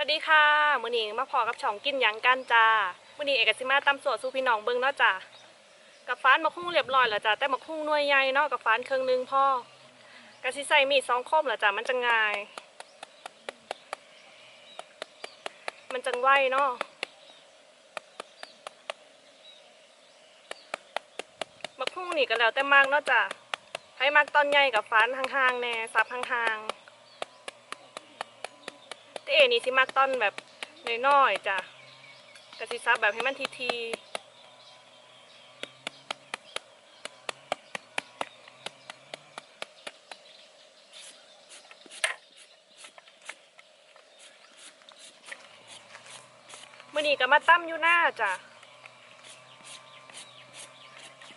สวัสดีค่ะมื้อนี้มาพอกับช่องกินหยังกันจ้ามื้อนี้เอกสิมาตำสวดสู่พี่น้องเบิ่งเนาะจ้ากับฟ้านมาคุ้งเรียบร้อยแล้วจ้าแต่มาคุ้งหน่วยใหญ่เนาะกับฟ้านเครื่องหนึงพ่อกะสิใส่มีดสองคมแล้วจ้ามันจะง่าย มันจังไวเนาะมาคุ้งนี่ก็แล้วแต่มากเนาะจ้าให้มากตอนใหญ่กับฟ้านห่างๆแน่ซับห่างๆ นี่สิมักต้นแบบน้อยๆจ้ะกระสิซับแบบให้มันทีๆมื่อนี้ก็มาตั้มอยู่หน้าจ้ะ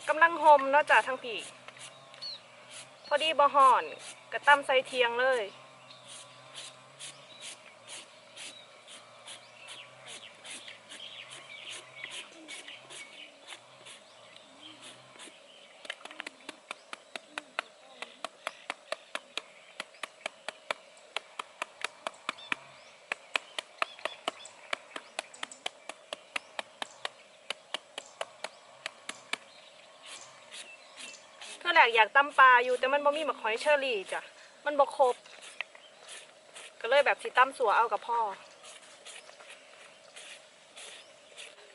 กำลังโฮมเนาะจ้ะทั้งผีพอดีบ่ห่อนก็ตั้มใส่เทียงเลย แหลกอยากตำปลาอยู่แต่มันบ่มีหมักหอยเชอรี่จ้ะมันบ่ครบ ก็เลยแบบสิตำสัวเอากับพ่อ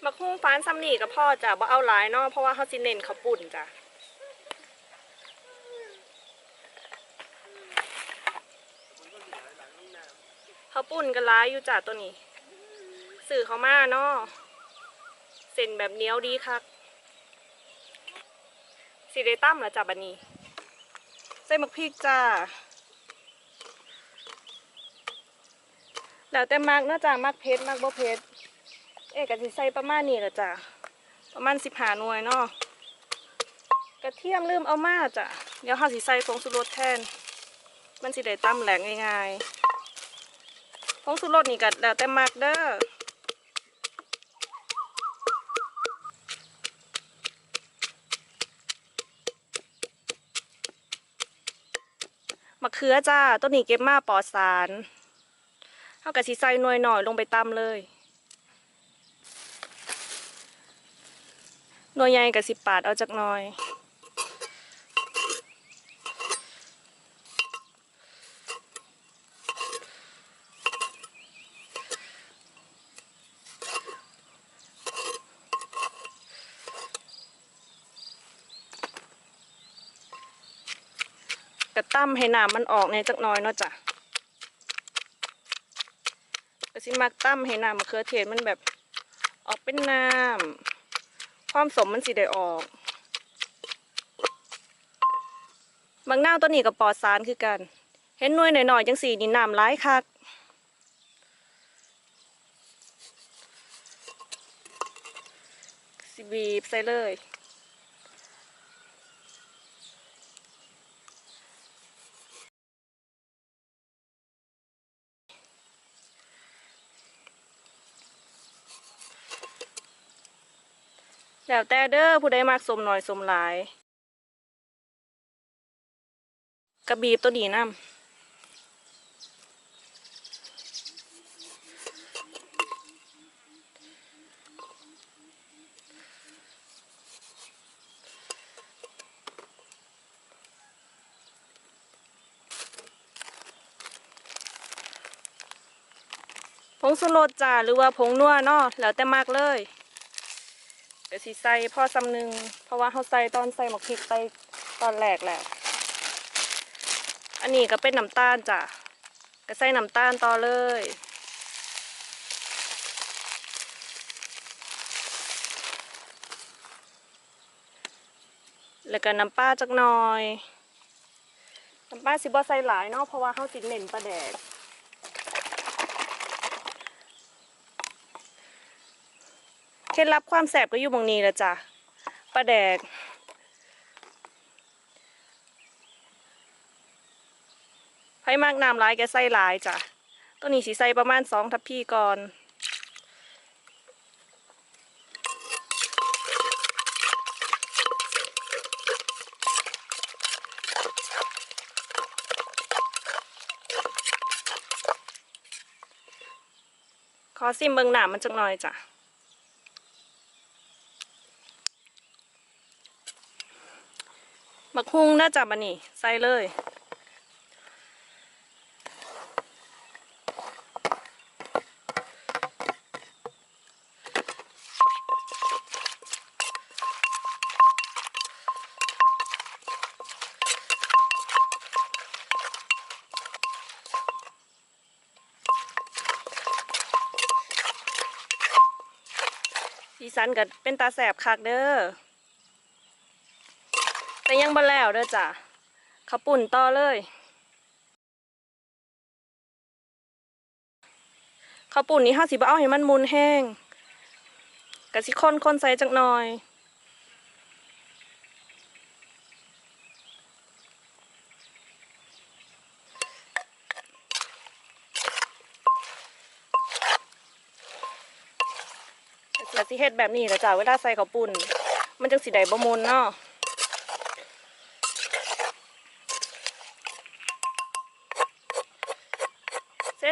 หมักหุ้งฟานซัมนี่กับพ่อจ้ะบ่เอาหลายเนาะเพราะว่าเขาสิเน้นเขาปุ่นจ้ะเขาปุ่นก็ร้ายอยู่จ้ะตัวนี้ สื่อเขามาเนาะเส้นแบบเนี้ยวดีคัก สีได้ตั้มแล้วจ้ะบันนี้ ใส่หมักพริกจ้า แล้วแต่มักเนาะจ้ะมักเผ็ดมักบ่เผ็ดเอ๊ะกะสิใส่ประมาณนี้แหละจ้ะประมาณสิบหาหน่วยเนาะกระเทียมลืมเอามาจ้ะเดี๋ยวเฮาสิใส่ผงสุรสแทน มันสิได้ตั้มแหลกง่ายๆผงสุรสนี่ก็แล้วแต่มักเด้อ เขือจ้าต้นนี้เก็บมาปอดสารเท่ากับสีใส่หน่วยหน่อยลงไปตำเลยหน่วยใหญ่กับสิปาดเอาจากหน่อย ตั้มให้น้ำมันออกในจักน้อยเนาะจ้ะก็สิมักตั้มให้น้ำมะเขือเทศมันแบบออกเป็นน้ำความสมมันสิได้ออกบางหน้าวตัวนี้กับปอดสารคือกัน เห็นหน่วยหน่อยๆจังสีนี่น้ำร้ายคักสิบีบใส่เลย แล้วแต่เด้อผู้ใดมักสมหน่อยสมหลายกระบีบตัวนี้น้ำผงสุรสจ้าหรือว่าผงนัวเนาะแล้วแต่มักเลย เดี๋ยวสิใส่พ่อซ้ำหนึ่งเพราะว่าเขาใส่ตอนใส่หมกพริกใส่ตอนแรกแหละอันนี้ก็เป็นน้ำตาลจ้ะก็ใส่น้ำตาลต่อเลยแล้วก็น้ำปลาจักหน่อย น้ำปลาสิบ่ใส่หลายเนาะเพราะว่าเขาสิเน้นปลาแดก เคล็ดลับความแสบก็อยู่บางนี้ละจ้ะปลาแดก ไผ่มากน้ำร้ายแกใส่ลายจ้ะตัวนี้สีใส่ประมาณสองทัพพี่ก่อนขอซิมเบิงหนามมันจักหน่อยจ้ะ มักฮุ้งน่าจะบันนี่ใส่เลยสีสันก็เป็นตาแสบคักเด้อ แต่ยังบ่แล้วเด้อจ้ะข้าวปุ่นต่อเลยข้าวปุ่นนี้ห้าสิบเอาให้มันมุนแห้งกะสิคนค้นใส่จักหน่อย กะสิเฮ็ดแบบนี้แหละจ้ะเวลาใส่ข้าวปุ่น มันจังสิได้บ่มุนเนาะ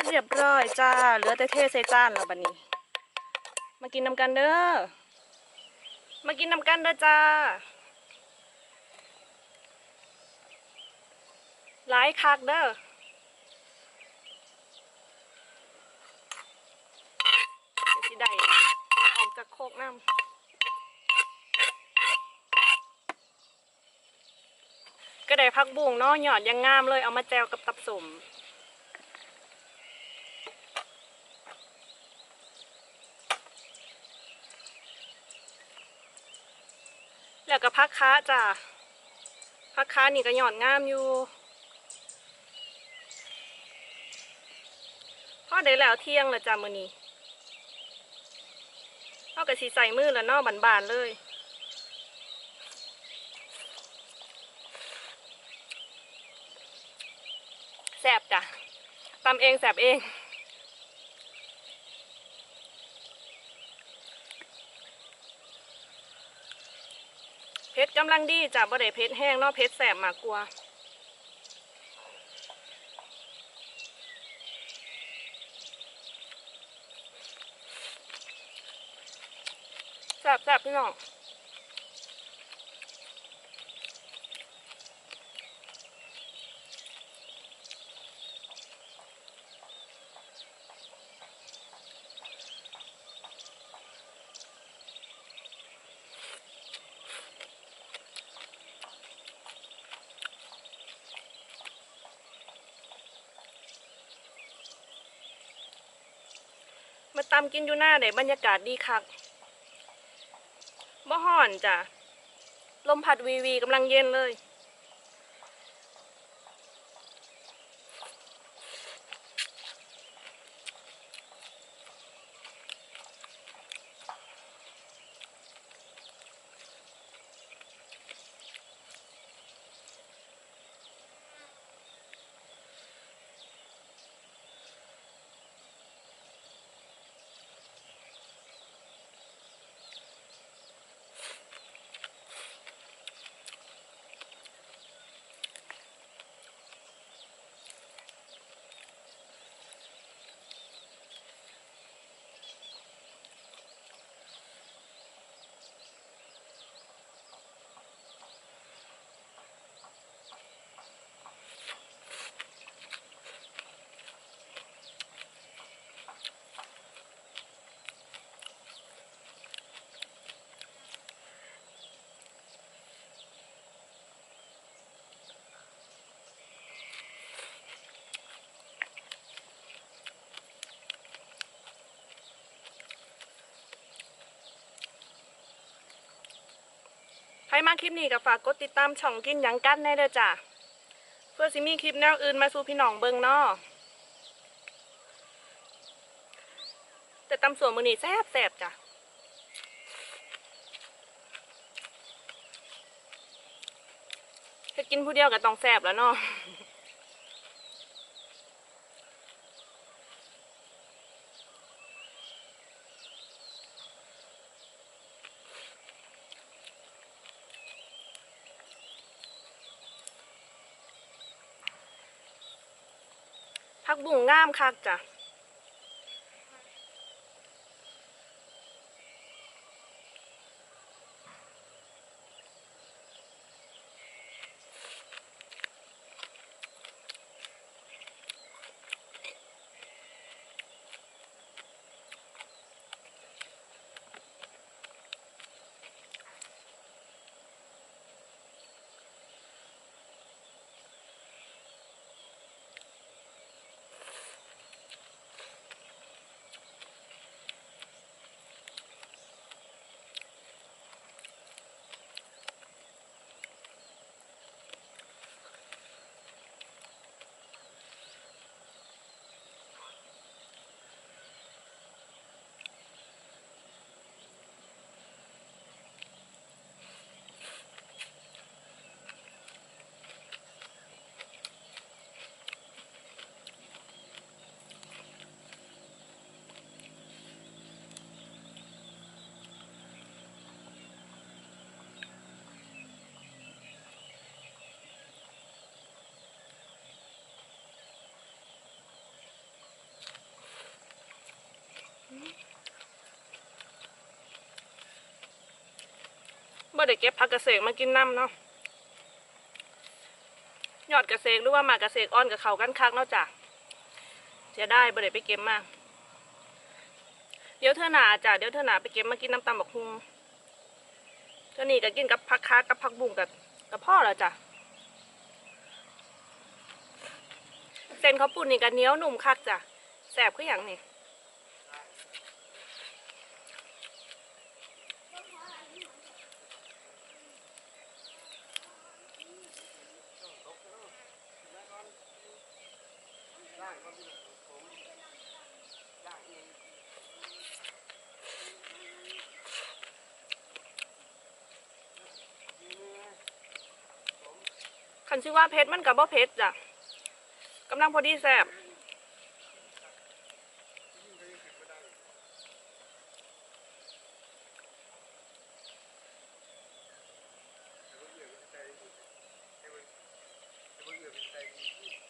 เรียบร้อยจ้า เหลือแต่เทใส่จานแล้วบัดนี้ มากินน้ำกันเด้อ มากินน้ำกันเด้อจ้า หลายคักเด้อสิได้ออกจากโคกน้ำก็ได้พักบุ้งเนาะหยอดยังงามเลยเอามาแจวกับตับสม แล้ว ก็พักค้าจ้ะพักค้านี่ก็หย่อนงามอยู่พ่อได้แล้วเที่ยงแล้วจ้ะมื้อนี้เอากระสีใส่มือแล้วเนอกบานๆเลยแสบจ้ะตำเองแสบเอง เพชรกำลังดีจ้ะบ่ได้เพชรแห้งเนาะเพชรแสบมากกว่าแสบแสบพี่น้อง ตำกินอยู่หน้าได้บรรยากาศดีคักบ่ห่อนจ้ะ ลมผัดวีวีกำลังเย็นเลย รมาคลิปนี้ก็ฝากกดติดตามช่องกินยังกั้นได้เลยจ้ะ เพื่อสิมีคลิปแนวอื่นมาสู่พี่น้องเบิงนอแต่ตำส่วนมือนี่แซ่บแซ่บจ้ะเฮ็ดกินผู้เดียวก็ต้องแซ่บแล้วเนาะ ผักบุ้งงามคักจ้ะ บ่ได้เก็บผักกระเสกมากินน้ำเนาะยอดกระเสกหรือว่าหมากกระเสกอ่อนกับเขากันคักเนาะจ้ะเสียได้บ่ได้ไปเก็บมาเดี๋ยวเธอหนาจ้ะเดี๋ยวเธอหนาไปเก็บมากินน้ำตำบักฮุงเจ้านี่ก็กินกับผักคากับผักบุ้งกับกับพ่อแล้วจ้ะเส้นข้าวปุ้นนี่ก็เนียวหนุ่มคักจ้ะแสบคืออย่างนี่ คันชื่อว่าเพชรมันกับบ่เพชรจ้ะกำลังพอดีแซ่บข้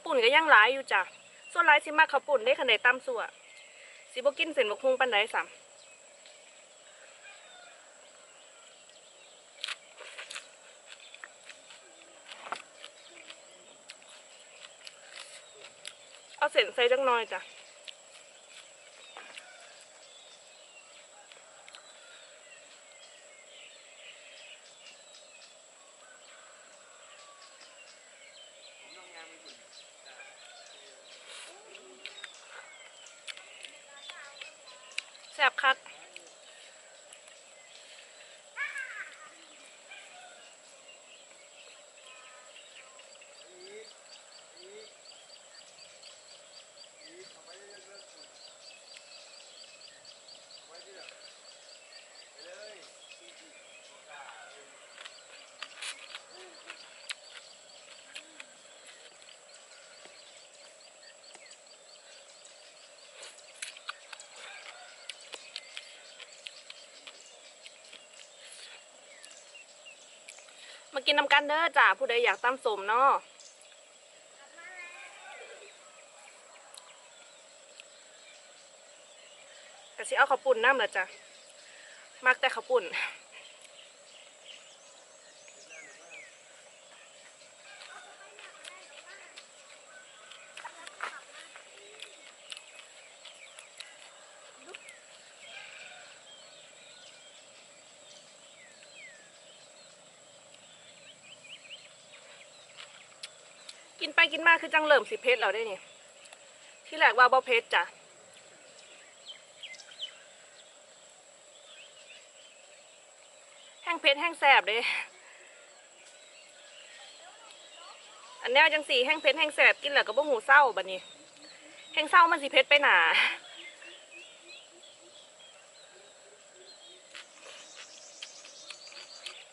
าวปุ่นก็ยังหลายอยู่จ้ะส่วนหลายสิมากข้าวปุ่นได้คันาดตำสั่วสิบกินเส้นบกฮุงปันไดสามเอาเส้นใส่จังน้อยจ้ะ แสบคัก กินน้ำกันเด้อจ้ะผู้ใดอยากตำสมเนาะกะสิเอาข้าวปุ่นน้ำละจ้ะมักแต่ข้าวปุ่น กินไปกินมาคือจังเริ่มสิเพชรแล้วได้นี่ที่แรกว่าบ่เพชรจ้ะแห้งเพชรแห้งแสบเด้อันแนวจังสีแห้งเพชรแห้งแสบกินแล้วก็บ่หูเศร้าบัดนี้แห้งเศร้ามันสิเพชรไปหนา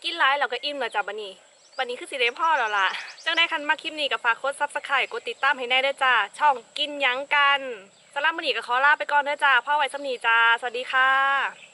กินร้ายแล้วก็อิ่มแล้วจ้ะบัดนี้วันนี้คือสิได้พ่อแล้วล่ะ จังได้คันมาคลิปนี้กับฝากกดซับสไครต์กดติดตามให้แน่ด้วยจ้า ช่องกินหยังกันสำหรับวันนี้ก็ขอลาไปก่อนเด้อจ้าพ่อไว้สำนีจ้า สวัสดีค่ะ